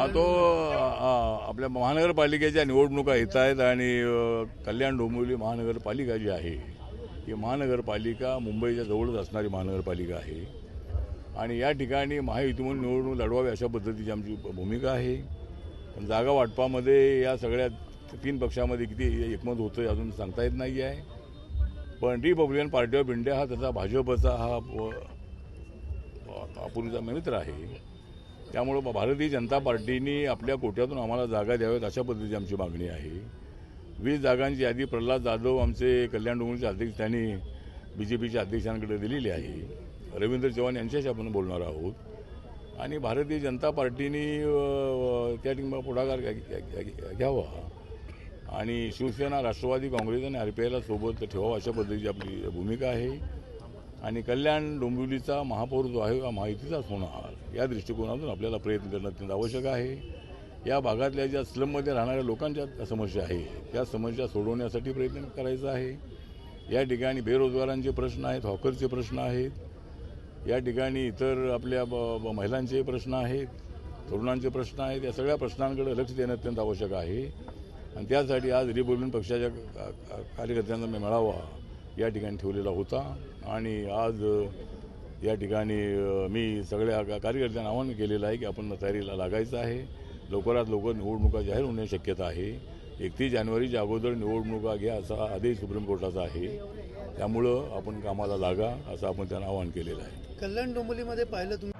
हा तो आपल्या महानगरपालिकेच्या निवडणुका येत आहेत आणि कल्याण डोंबिवली महानगरपालिका जी आहे ही महानगरपालिका मुंबईच्या जवळच असणारी महानगरपालिका आहे. आणि या ठिकाणी महायुतीमधून निवडणूक लढवावी अशा पद्धतीची आमची भूमिका आहे. पण जागा वाटपामध्ये या सगळ्या तीन पक्षामध्ये किती एकमत होतं अजून सांगता येत नाही आहे पण रिपब्लिकन पार्टी ऑफ इंडिया हा त्याचा भाजपचा हा पूर्वीचा अपूर्वीचा मित्र आहे. त्यामुळं भारतीय जनता पार्टीने आपल्या कोट्यातून आम्हाला जागा द्याव्यात अशा पद्धतीची आमची मागणी आहे. वीस जागांची यादी प्रल्हाद जाधव आमचे कल्याण डोंगरीचे अध्यक्ष त्यांनी बी जे पीच्या अध्यक्षांकडे दिलेली आहे. रवींद्र चव्हाण यांच्याशी आपण बोलणार आहोत. आणि भारतीय जनता पार्टीने त्या ठिकाणी पुढाकार घ्यावा. आणि शिवसेना राष्ट्रवादी काँग्रेस आणि आर पी आयला सोबत ठेवावं अशा पद्धतीची आपली भूमिका आहे. आणि कल्याण डोंबिवलीचा महापौर जो आहे हा माहितीचाच होणार या दृष्टिकोनातून आपल्याला प्रयत्न करणं अत्यंत आवश्यक आहे. या भागातल्या ज्या स्लममध्ये राहणाऱ्या लोकांच्या समस्या आहे त्या समस्या सोडवण्यासाठी प्रयत्न करायचा आहे. या ठिकाणी बेरोजगारांचे प्रश्न आहेत हॉकरचे प्रश्न आहेत. या ठिकाणी इतर आपल्या ब- महिलांचे प्रश्न आहेत तरुणांचे प्रश्न आहेत. या सगळ्या प्रश्नांकडे लक्ष देणं अत्यंत आवश्यक आहे. आणि त्यासाठी आज रिपब्लिकन पक्षाच्या का- कार्यकर्त्यांचा मी मेळावा या ठिकाणी ठेवलेला होता. आणि आज या ठिकाणी मी सगळ्या कार्यकर्त्यांना आवाहन केलेलं आहे की आपण तयारीला लागायचं आहे. लवकरात लवकर निवडणुका जाहीर होण्याची शक्यता आहे. एकतीस जानेवारीच्या अगोदर निवडणुका घ्या असा आदेश सुप्रीम कोर्टाचा आहे. त्यामुळं आपण कामाला लागा असं आपण त्यांना आवाहन केलेलं आहे. कल्याण डोंबिवलीमध्ये पाहिलं तुम्ही